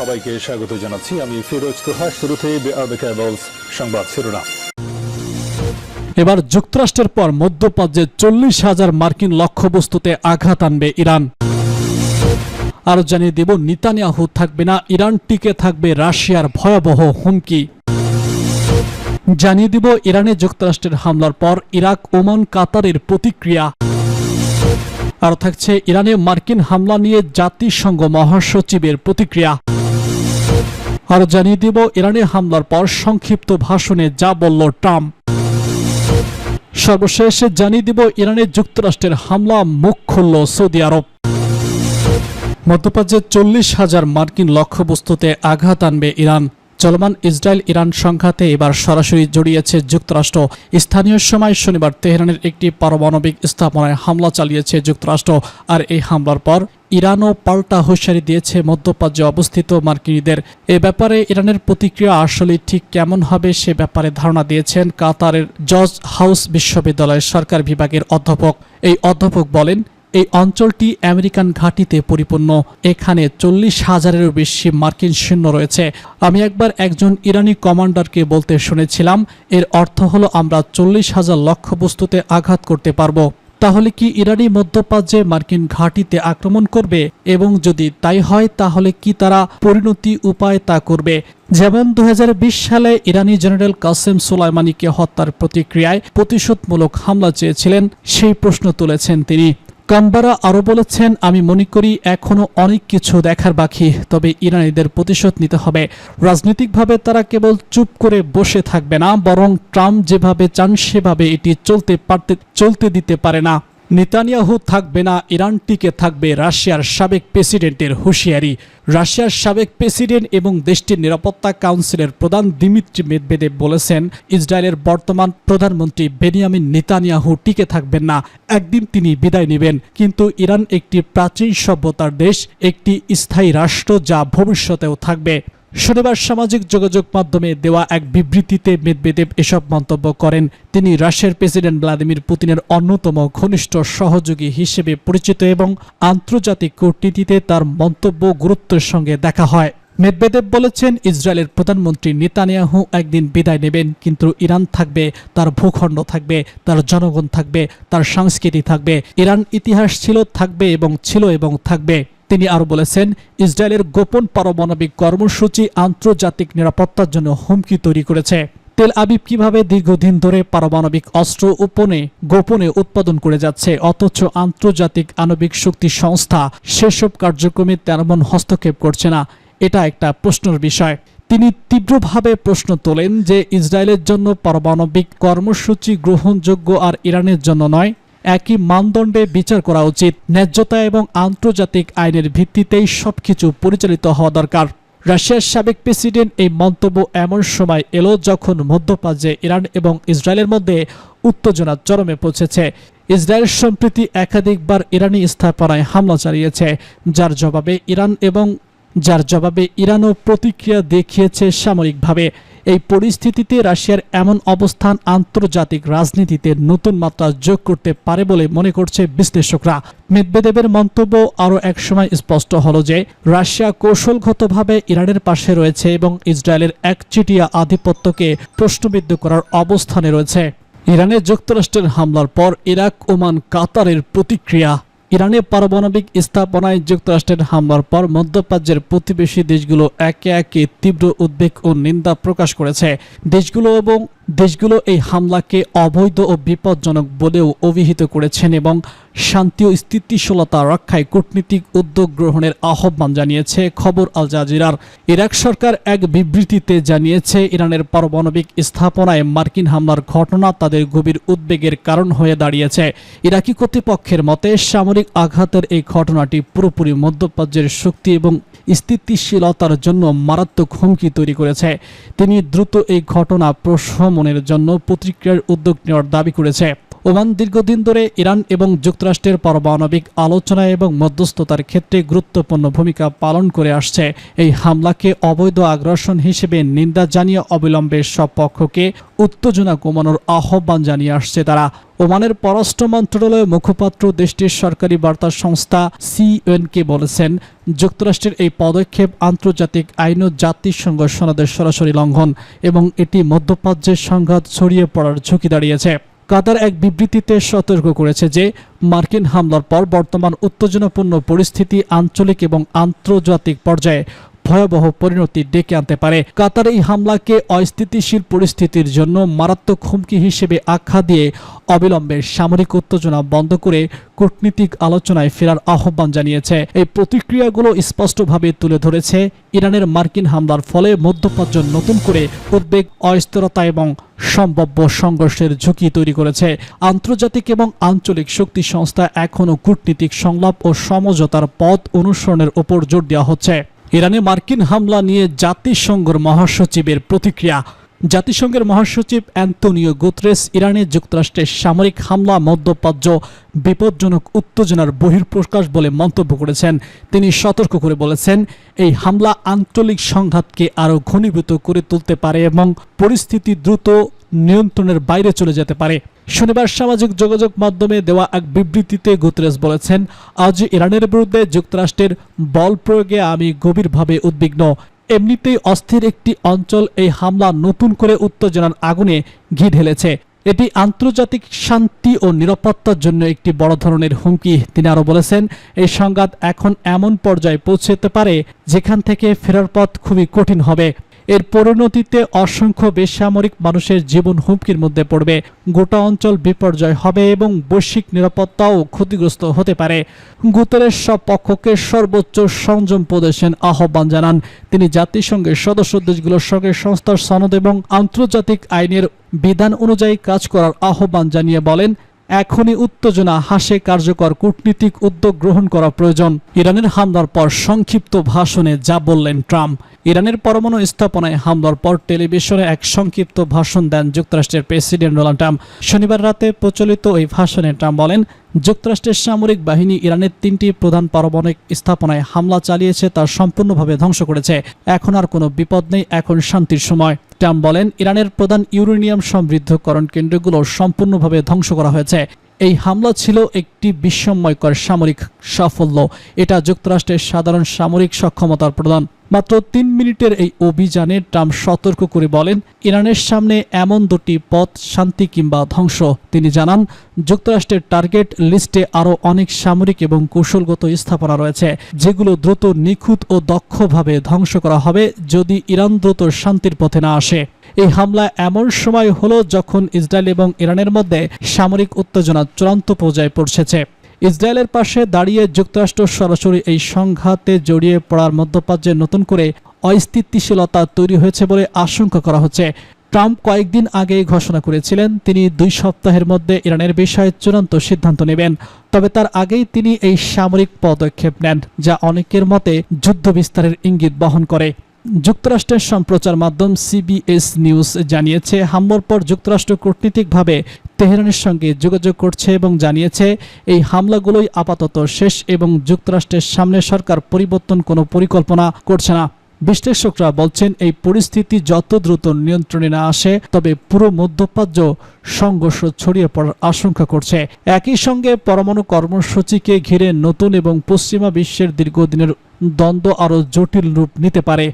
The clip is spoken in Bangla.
সবাইকে স্বাগত জানাচ্ছি। আমি ফিরোজ তোহা শুরুতে সংবাদ শিরোনাম। এবার যুক্তরাষ্ট্রের পর মধ্যপ্রাচ্যে চল্লিশ হাজার মার্কিন লক্ষ্যবস্তুতে আঘাত আনবে ইরান। আরও জানিয়ে দেব, নিতানিয়াহু থাকবে না, ইরান টিকে থাকবে রাশিয়ার ভয়াবহ হুমকি। জানিয়ে দিব, ইরানে যুক্তরাষ্ট্রের হামলার পর ইরাক, ওমান, কাতারের প্রতিক্রিয়া। আর থাকছে, ইরানে মার্কিন হামলা নিয়ে জাতিসংঘ মহাসচিবের প্রতিক্রিয়া। আর জানিয়ে দিব, ইরানে হামলার পর সংক্ষিপ্ত ভাষণে যা বলল ট্রাম্প। সর্বশেষে জানিয়ে দিব, ইরানে যুক্তরাষ্ট্রের হামলা মুখ খুলল সৌদি আরব। মধ্যপ্রাচ্যে চল্লিশ হাজার মার্কিন লক্ষ্যবস্তুতে আঘাত আনবে ইরান। চলমান ইসরায়েল ইরান সংঘাতে এবার সরাসরি জড়িয়েছে যুক্তরাষ্ট্র। স্থানীয় সময় শনিবার তেহরানের একটি পারমাণবিক স্থাপনায় হামলা চালিয়েছে যুক্তরাষ্ট্র, আর এই হামলার পর ইরানও পাল্টা হুঁশিয়ারি দিয়েছে মধ্যপ্রাচ্যে অবস্থিত মার্কিনীদের। এ ব্যাপারে ইরানের প্রতিক্রিয়া আসলে ঠিক কেমন হবে সে ব্যাপারে ধারণা দিয়েছেন কাতারের জর্জ হাউস বিশ্ববিদ্যালয়ের সরকার বিভাগের অধ্যাপক। এই অধ্যাপক বলেন এই অঞ্চলটি আমেরিকান ঘাঁটিতে পরিপূর্ণ। এখানে চল্লিশ হাজারেরও বেশি মার্কিন সৈন্য রয়েছে। আমি একবার একজন ইরানি কমান্ডারকে বলতে শুনেছিলাম, এর অর্থ হলো আমরা চল্লিশ হাজার লক্ষ্যবস্তুতে আঘাত করতে পারব। তাহলে কি ইরানি মধ্যপ্রাচ্যে মার্কিন ঘাঁটিতে আক্রমণ করবে? এবং যদি তাই হয়, তাহলে কি তারা পরিণতি উপায় তা করবে? যেমন দু হাজার বিশ সালে ইরানি জেনারেল কাসেম সোলাইমানিকে হত্যার প্রতিক্রিয়ায় প্রতিশোধমূলক হামলা চেয়েছিলেন, সেই প্রশ্ন তুলেছেন তিনি। কাম্বারা আরও বলেছেন, আমি মনে করি এখনও অনেক কিছু দেখার বাকি, তবে ইরানিদের প্রতিশোধ নিতে হবে। রাজনৈতিকভাবে তারা কেবল চুপ করে বসে থাকবে না, বরং ট্রাম্প যেভাবে চান সেভাবে এটি চলতে পারতে, চলতে দিতে পারে না। নেতানিয়াহু থাকবে না, ইরান টিকে থাকবে রাশিয়ার সাবেক প্রেসিডেন্টের হুঁশিয়ারি। রাশিয়ার সাবেক প্রেসিডেন্ট এবং দেশটির নিরাপত্তা কাউন্সিলের প্রধান দিমিত্রি মেদভেদেব বলেছেন, ইসরায়েলের বর্তমান প্রধানমন্ত্রী বেনিয়ামিন নেতানিয়াহু টিকে থাকবেন না, একদিন তিনি বিদায় নেবেন। কিন্তু ইরান একটি প্রাচীন সভ্যতার দেশ, একটি স্থায়ী রাষ্ট্র যা ভবিষ্যতেও থাকবে। শনিবার সামাজিক যোগাযোগ মাধ্যমে দেওয়া এক বিবৃতিতে মেদবেদেব এসব মন্তব্য করেন। তিনি রাশিয়ার প্রেসিডেন্ট ভ্লাদিমির পুতিনের অন্যতম ঘনিষ্ঠ সহযোগী হিসেবে পরিচিত এবং আন্তর্জাতিক কূটনীতিতে তার মন্তব্য গুরুত্বের সঙ্গে দেখা হয়। মেদবেদেব বলেছেন, ইসরায়েলের প্রধানমন্ত্রী নেতানিয়াহু একদিন বিদায় নেবেন, কিন্তু ইরান থাকবে, তার ভূখণ্ড থাকবে, তার জনগণ থাকবে, তার সংস্কৃতি থাকবে। ইরান ইতিহাস ছিল, থাকবে এবং ছিল এবং থাকবে। তিনি আরও বলেছেন, ইসরায়েলের গোপন পারমাণবিক কর্মসূচি আন্তর্জাতিক নিরাপত্তার জন্য হুমকি তৈরি করেছে। তেল আবিব কীভাবে দীর্ঘদিন ধরে পারমাণবিক অস্ত্র উপনে, গোপনে উৎপাদন করে যাচ্ছে, অথচ আন্তর্জাতিক আণবিক শক্তি সংস্থা সেসব কার্যক্রমে তেমন হস্তক্ষেপ করছে না, এটা একটা প্রশ্নের বিষয়। তিনি তীব্রভাবে প্রশ্ন তোলেন যে, ইসরায়েলের জন্য পারমাণবিক কর্মসূচি গ্রহণযোগ্য আর ইরানের জন্য নয়। একই মানদণ্ডে বিচার করা উচিত। ন্যায্যতা এবং আন্তর্জাতিক আইনের ভিত্তিতেই সবকিছু পরিচালিত হওয়া দরকার। রাশিয়ার সাবেক প্রেসিডেন্ট এই মন্তব্য এমন সময় এলো যখন মধ্যপ্রাচ্যে ইরান এবং ইসরায়েলের মধ্যে উত্তেজনা চরমে পৌঁছেছে। ইসরায়েল সম্প্রতি একাধিকবার ইরানি স্থাপনায় হামলা চালিয়েছে, যার জবাবে ইরান এবং যার জবাবে ইরানও প্রতিক্রিয়া দেখিয়েছে সামরিকভাবে। এই পরিস্থিতিতে রাশিয়ার এমন অবস্থান আন্তর্জাতিক রাজনীতিতে নতুন মাত্রা যোগ করতে পারে বলে মনে করছে বিশ্লেষকরা। মেদবেদেবের মন্তব্য আরও একসময় স্পষ্ট হলো যে, রাশিয়া কৌশলগতভাবে ইরানের পাশে রয়েছে এবং ইসরায়েলের একচিটিয়া আধিপত্যকে প্রশ্নবিদ্ধ করার অবস্থানে রয়েছে। ইরানে যুক্তরাষ্ট্রের হামলার পর ইরাক, ওমান, কাতারের প্রতিক্রিয়া ইরানে পারমাণবিক স্থাপনায় যুক্তরাষ্ট্রের হামলার পর মধ্যপ্রাচ্যের প্রতিবেশী দেশগুলো একে একে তীব্র উদ্বেগ ও নিন্দা প্রকাশ করেছে। দেশগুলো এবং দেশগুলো এই হামলাকে অবৈধ ও বিপজ্জনক বলেও অভিহিত করেছেন এবং শান্তি ও স্থিতিশীলতা রক্ষায় কূটনীতিক উদ্যোগ গ্রহণের আহ্বান জানিয়েছে খবর আল জাজিরার। ইরাক সরকার এক বিবৃতিতে জানিয়েছে, ইরানের পারমাণবিক স্থাপনায় মার্কিন হামলার ঘটনা তাদের গভীর উদ্বেগের কারণ হয়ে দাঁড়িয়েছে। ইরাকি কর্তৃপক্ষের মতে, সামরিক আঘাতের এই ঘটনাটি পুরোপুরি মধ্যপ্রাচ্যের শক্তি এবং স্থিতিশীলতার জন্য মারাত্মক হুমকি তৈরি করেছে। তিনি দ্রুত এই ঘটনা প্রশমনের জন্য প্রতিক্রিয়ার উদ্যোগ নেওয়ার দাবি করেছে। ওমান দীর্ঘদিন ধরে ইরান এবং যুক্তরাষ্ট্রের পারমাণবিক আলোচনা এবং মধ্যস্থতার ক্ষেত্রে গুরুত্বপূর্ণ ভূমিকা পালন করে আসছে। এই হামলাকে অবৈধ আগ্রাসন হিসেবে নিন্দা জানিয়ে অবিলম্বে সব পক্ষকে উত্তেজনা কমানোর আহ্বান জানিয়ে আসছে তারা। ওমানের পররাষ্ট্র মন্ত্রণালয়ের মুখপাত্র দেশটির সরকারি বার্তা সংস্থা সিএনকে বলেছেন, যুক্তরাষ্ট্রের এই পদক্ষেপ আন্তর্জাতিক আইন ও জাতিসংঘ সনদের সরাসরি লঙ্ঘন এবং এটি মধ্যপ্রাচ্যের সংঘাত ছড়িয়ে পড়ার ঝুঁকি দাঁড়িয়েছে। কাতার এক বিবৃতিতে সতর্ক করেছে যে, মার্কিন হামলার পর বর্তমান উত্তেজনাপূর্ণ পরিস্থিতি আঞ্চলিক এবং আন্তর্জাতিক পর্যায়ে ভয়াবহ পরিণতি ডেকে আনতে পারে। কাতার এই হামলাকে অস্থিতিশীল পরিস্থিতির জন্য মারাত্মক হুমকি হিসেবে আখ্যা দিয়ে অবিলম্বে সামরিক উত্তেজনা বন্ধ করে কূটনীতিক আলোচনায় ফেরার আহ্বান জানিয়েছে। এই প্রতিক্রিয়াগুলো স্পষ্টভাবে তুলে ধরেছে ইরানের মার্কিন হামলার ফলে মধ্যপ্রাচ্য নতুন করে উদ্বেগ, অস্থিরতা এবং সম্ভাব্য সংঘর্ষের ঝুঁকি তৈরি করেছে। আন্তর্জাতিক এবং আঞ্চলিক শক্তি সংস্থা এখনও কূটনীতিক সংলাপ ও সমঝোতার পথ অনুসরণের ওপর জোর দেওয়া হচ্ছে। ইরানে মার্কিন হামলা নিয়ে জাতিসংঘের মহাসচিবের প্রতিক্রিয়া। জাতিসংঘের মহাসচিব অ্যান্তনিও গুতরেস ইরানে যুক্তরাষ্ট্রের সামরিক হামলা মধ্যপ্রাচ্য বিপজ্জনক উত্তেজনার বহির্প্রকাশ বলে মন্তব্য করেছেন। তিনি সতর্ক করে বলেছেন, এই হামলা আঞ্চলিক সংঘাতকে আরও ঘনীভূত করে তুলতে পারে এবং পরিস্থিতি দ্রুত নিয়ন্ত্রণের বাইরে চলে যেতে পারে। শনিবার সামাজিক যোগাযোগ মাধ্যমে দেওয়া এক বিবৃতিতে গুতরেস বলেছেন, আজ ইরানের বিরুদ্ধে যুক্তরাষ্ট্রের বল প্রয়োগে আমি গভীরভাবে উদ্বিগ্ন। এমনিতেই অস্থির একটি অঞ্চল এই হামলা নতুন করে উত্তেজনার আগুনে ঘি ঢেলেছে। এটি আন্তর্জাতিক শান্তি ও নিরাপত্তার জন্য একটি বড় ধরনের হুমকি, তিনি আরও বলেছেন, এই সংঘাত এখন এমন পর্যায়ে পৌঁছতে পারে যেখান থেকে ফেরার পথ খুবই কঠিন হবে। এর পরিণতিতে অসংখ্য বেসামরিক মানুষের জীবন হুমকির মধ্যে পড়বে। গোটা অঞ্চল বিপর্যয় হবে এবং বৈশ্বিক নিরাপত্তাও ক্ষতিগ্রস্ত হতে পারে। গুতরের সব পক্ষকে সর্বোচ্চ সংযম প্রদর্শন আহ্বান জানান। তিনি জাতিসংঘের সদস্য দেশগুলোর সঙ্গে সংস্থার সনদ এবং আন্তর্জাতিক আইনের বিধান অনুযায়ী কাজ করার আহ্বান জানিয়ে বলেন এখনই উত্তেজনা, হাসে কার্যকর কূটনীতিক উদ্যোগ গ্রহণ করা প্রয়োজন। ইরানের হামলার পর সংক্ষিপ্ত ভাষণে যা বললেন ট্রাম্প, ইরানের পরমাণু স্থাপনায় হামলার পর টেলিভিশনে এক সংক্ষিপ্ত ভাষণ দেন যুক্তরাষ্ট্রের প্রেসিডেন্ট ডোনাল্ড ট্রাম্প। শনিবার রাতে প্রচলিত ওই ভাষণে ট্রাম্প বলেন, যুক্তরাষ্ট্রের সামরিক বাহিনী ইরানের তিনটি প্রধান পারমাণবিক স্থাপনায় হামলা চালিয়েছে, তা সম্পূর্ণভাবে ধ্বংস করেছে। এখন আর কোনো বিপদ নেই, এখন শান্তির সময়। ট্রাম্প বলেন, ইরানের প্রধান ইউরেনিয়াম সমৃদ্ধকরণ কেন্দ্রগুলো সম্পূর্ণভাবে ধ্বংস করা হয়েছে। এই হামলা ছিল একটি বিস্ময়কর সামরিক সাফল্য। এটা যুক্তরাষ্ট্রের সাধারণ সামরিক সক্ষমতার প্রদান মাত্র তিন মিনিটের এই অভিযানে ট্রাম্প সতর্ক করে বলেন, ইরানের সামনে এমন দুটি পথ শান্তি কিংবা ধ্বংস। তিনি জানান, যুক্তরাষ্ট্রের টার্গেট লিস্টে আরও অনেক সামরিক এবং কৌশলগত স্থাপনা রয়েছে, যেগুলো দ্রুত নিখুঁত ও দক্ষভাবে ধ্বংস করা হবে যদি ইরান দ্রুত শান্তির পথে না আসে। এই হামলা এমন সময় হলো যখন ইসরায়েল এবং ইরানের মধ্যে সামরিক উত্তেজনা চূড়ান্ত পর্যায়ে পৌঁছেছে। ইসরায়েলের পাশে দাঁড়িয়ে যুক্তরাষ্ট্র সরাসরি এই সংঘাতে জড়িয়ে পড়ার মধ্যপ্রাচ্যে নতুন করে অস্থিতিশীলতা তৈরি হয়েছে বলে আশঙ্কা করা হচ্ছে। ট্রাম্প কয়েকদিন আগেই ঘোষণা করেছিলেন, তিনি দুই সপ্তাহের মধ্যে ইরানের বিষয়ে চূড়ান্ত সিদ্ধান্ত নেবেন। তবে তার আগেই তিনি এই সামরিক পদক্ষেপ নেন, যা অনেকের মতে যুদ্ধ বিস্তারের ইঙ্গিত বহন করে। যুক্তরাষ্ট্রের সম্প্রচার মাধ্যম সিবিএস নিউজ জানিয়েছে, হামলার পর যুক্তরাষ্ট্র কূটনীতিকভাবে তেহরানের সঙ্গে যোগাযোগ করছে এবং জানিয়েছে, এই হামলাগুলোই আপাতত শেষ এবং যুক্তরাষ্ট্রের সামনে সরকার পরিবর্তন কোনো পরিকল্পনা করছে না। বিশ্লেষকরা বলছেন, এই পরিস্থিতি যত দ্রুত নিয়ন্ত্রণে না আসে, তবে পুরো মধ্যপ্রাচ্য সংঘর্ষ ছড়িয়ে পড়ার আশঙ্কা করছে। একই সঙ্গে পরমাণু কর্মসূচিকে ঘিরে নতুন এবং পশ্চিমা বিশ্বের দীর্ঘদিনের দ্বন্দ্ব আরও জটিল রূপ নিতে পারে।